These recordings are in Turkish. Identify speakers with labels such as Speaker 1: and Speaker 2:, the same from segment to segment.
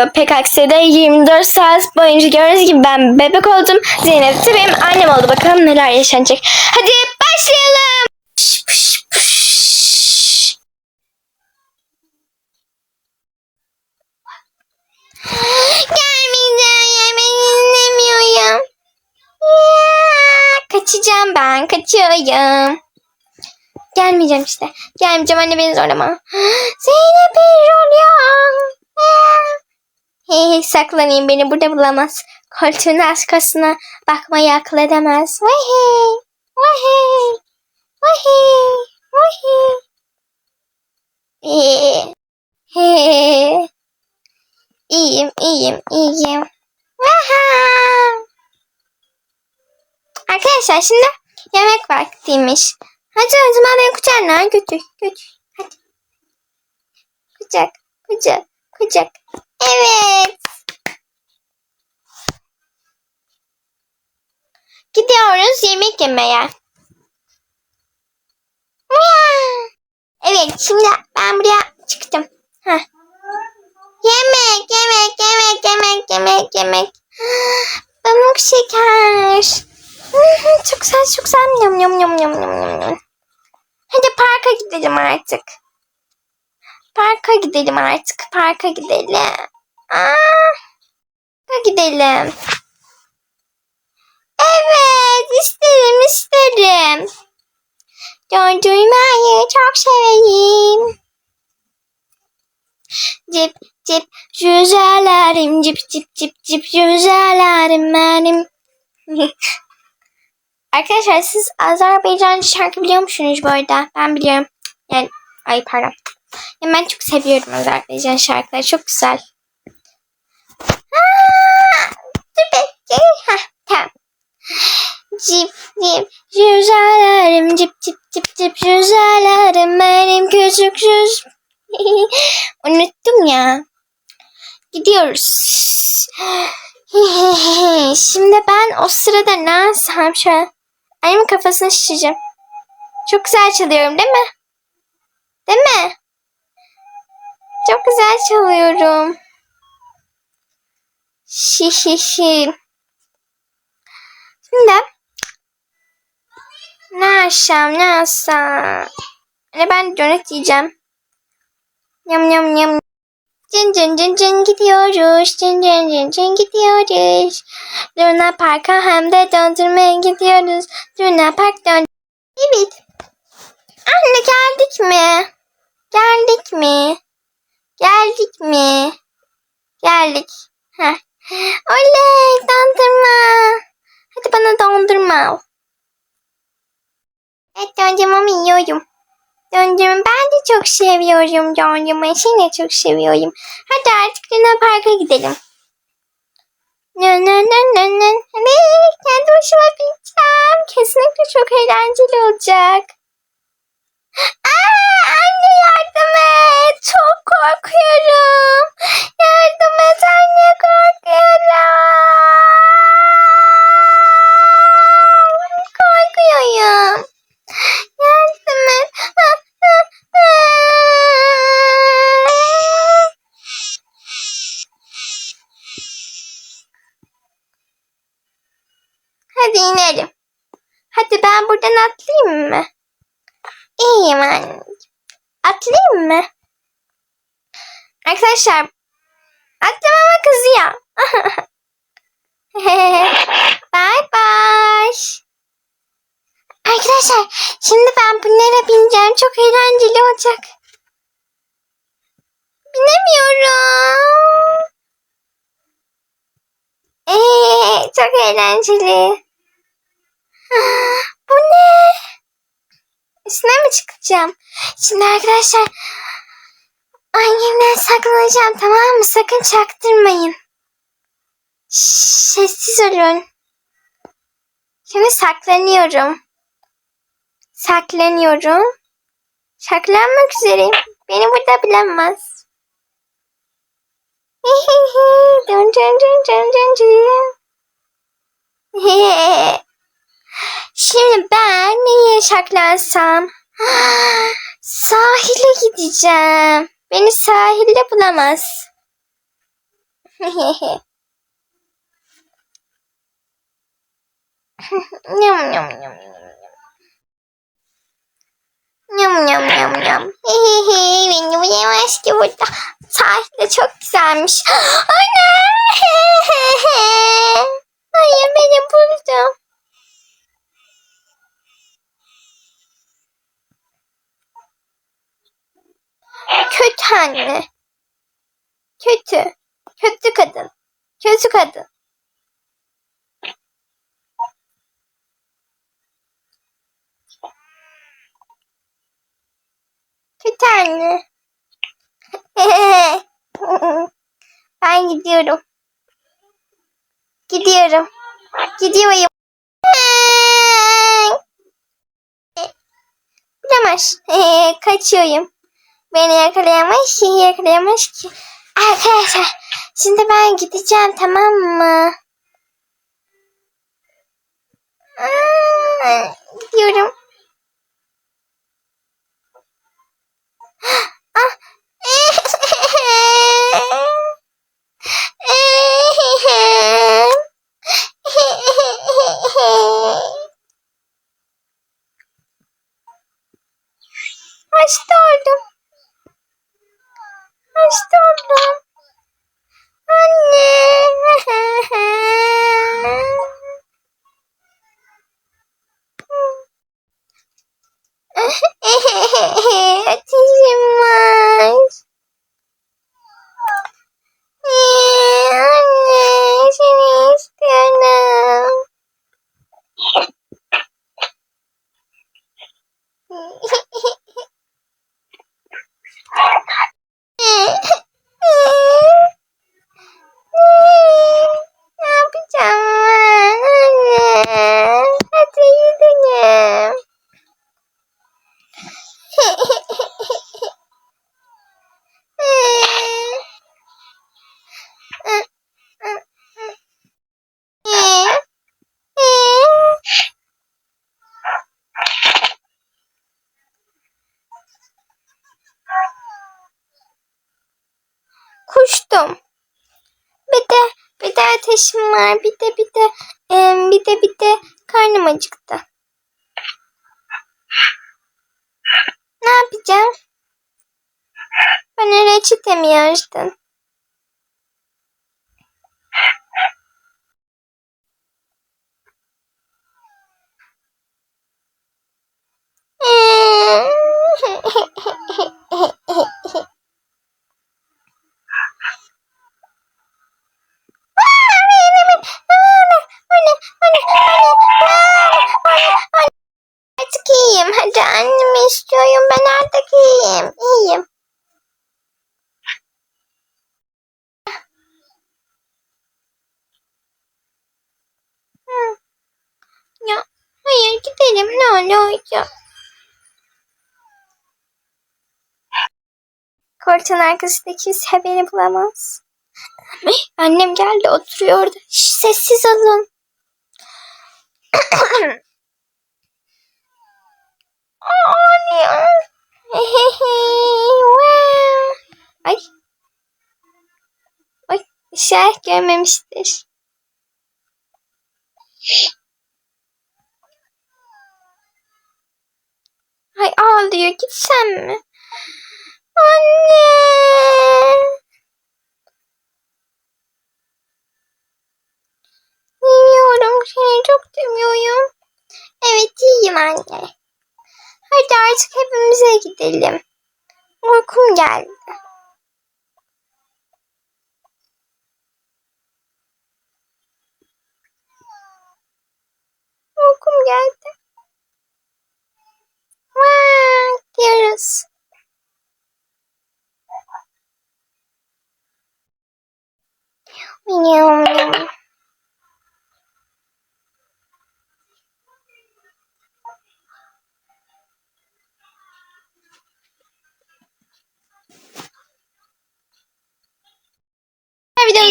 Speaker 1: geliyor. PKX'de 24 saat boyunca gördüğünüz gibi ben bebek oldum. Zeynep de benim annem oldu. Bakalım neler yaşanacak. Hadi başlayalım. Gelmeyeceğim. Ben istemiyorum. Kaçacağım ben. Kaçıyorum. Gelmeyeceğim işte. Gelmeyeceğim anne beni zorlama. Zeynep oluyor. Hey hey saklanayım beni burada bulamaz. Koltuğun arkasına bakmayı akıl edemez. Vay hey. Vay hey. Vay hey. Vay hey. Hey. Hey. İyiyim, iyiyim, iyiyim. Vaha. Arkadaşlar şimdi yemek vaktiymiş. Hadi o zaman beni kucağına götür, götür. Hadi. Kucak, kucak, kucak. Evet. Gidiyoruz yemek yemeye. Evet şimdi ben buraya çıktım. Heh. Yemek, yemek, yemek, yemek, yemek, yemek. Pamuk şeker. Çok güzel, çok güzel. Yum, yum, yum, yum, yum, yum. Hadi parka gidelim artık. Parka gidelim artık. Parka gidelim. Aa, gidelim. Evet, isterim, isterim. Dondurmayı çok seveyim. Cip cip güzellerim cip cip cip cip güzellerim benim. Arkadaşlar siz Azerbaycanlı şarkı biliyor musunuz bu arada? Ben biliyorum. Yani ay pardon. Yani ben çok seviyorum Azerbaycan şarkıları. Çok güzel. Aa, dur bekle. Heh, tamam. Cip cip güzellerim cip cip cip cip güzellerim benim küçük güz. Unuttum ya. Gidiyoruz. Şimdi ben o sırada ne yapsam şöyle annemin kafasını şişeceğim. Çok güzel çalıyorum değil mi? Değil mi? Çok güzel çalıyorum. Şi şi şi. Şimdi ne yapsam ne yapsam. Hani ben donut yiyeceğim. Yam yam yam. Cın cın cın cın gidiyoruz. Cın cın cın cın gidiyoruz. Luna Park'a hem de dondurmaya gidiyoruz. Luna Park dön. Evet. Anne geldik mi? Geldik mi? Geldik mi? Geldik. Heh. Oley dondurma. Hadi bana dondurma al. Evet dondurmamı yiyorum. Dondurma ben de çok seviyorum dondurmayı. Seni de çok seviyorum. Hadi artık Luna Park'a gidelim. Nı nı nı nı nı. Evet kendi başıma bineceğim. Kesinlikle çok eğlenceli olacak. Aa. Çok korkuyorum. Yardım et anne korkuyorum. Korkuyorum. Yardım et. Hadi inelim. Hadi ben buradan atlayayım mı? İyiyim anne. Atlayayım mı? Arkadaşlar atlamama kızıyor. bye bye. Arkadaşlar şimdi ben bunlara bineceğim. Çok eğlenceli olacak. Binemiyorum. Ee, çok eğlenceli. Bu ne? Üstüne mi çıkacağım? Şimdi arkadaşlar annemden saklanacağım tamam mı? Sakın çaktırmayın. Sessiz olun. Şimdi saklanıyorum. Saklanıyorum. Saklanmak üzereyim. Beni burada bilemez. dun dun dun dun dun dun. Şimdi ben niye saklansam? Sahile gideceğim. Beni sahilde bulamaz. Nyam nyam nyam nyam. Nyam nyam nyam nyam. Beni uyuyamaz ki burada. Sahil de çok güzelmiş. Ana! Hayır beni buldum. Kötü anne. Kötü. Kötü kadın. Kötü kadın. Kötü anne. ben gidiyorum. Gidiyorum. Gidiyorum. Bilemez. Kaçıyorum. Beni yakalayamaz ki yakalayamaz ki. Arkadaşlar şimdi ben gideceğim tamam mı? Aa. Ah. Hasta oldum. Hasta oldum. Anne. Ateşim var. Ee, Anne seni istiyorum. Ne yapacağım ben anne? Hadi gidelim. Kuştum. Bir de bir de ateşim var. Bir de bir de em, bir de bir de karnım acıktı. Ne yapacağım? Bana reçete mi yazdın? İyiyim. Hadi annemi istiyorum. Ben artık iyiyim. İyiyim. Ya hayır gidelim ne olacak? Koltuğun arkasında kimse beni bulamaz. Annem geldi oturuyor orada. Şş, sessiz olun. Anne. Ay. Ay. Şey görmemiştir. Ay ağlıyor. Gitsem mi? Anne. Bilmiyorum. Seni çok seviyorum. Evet iyiyim anne. Hadi artık hepimize gidelim. Uykum geldi. Uykum geldi. Vaa, diyoruz. Uyuyorum.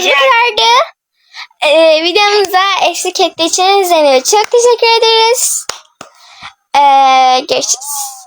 Speaker 1: Kadardı. Ee, videomuza eşlik ettiği için Zeynep'e çok teşekkür ederiz. Ee, görüşürüz.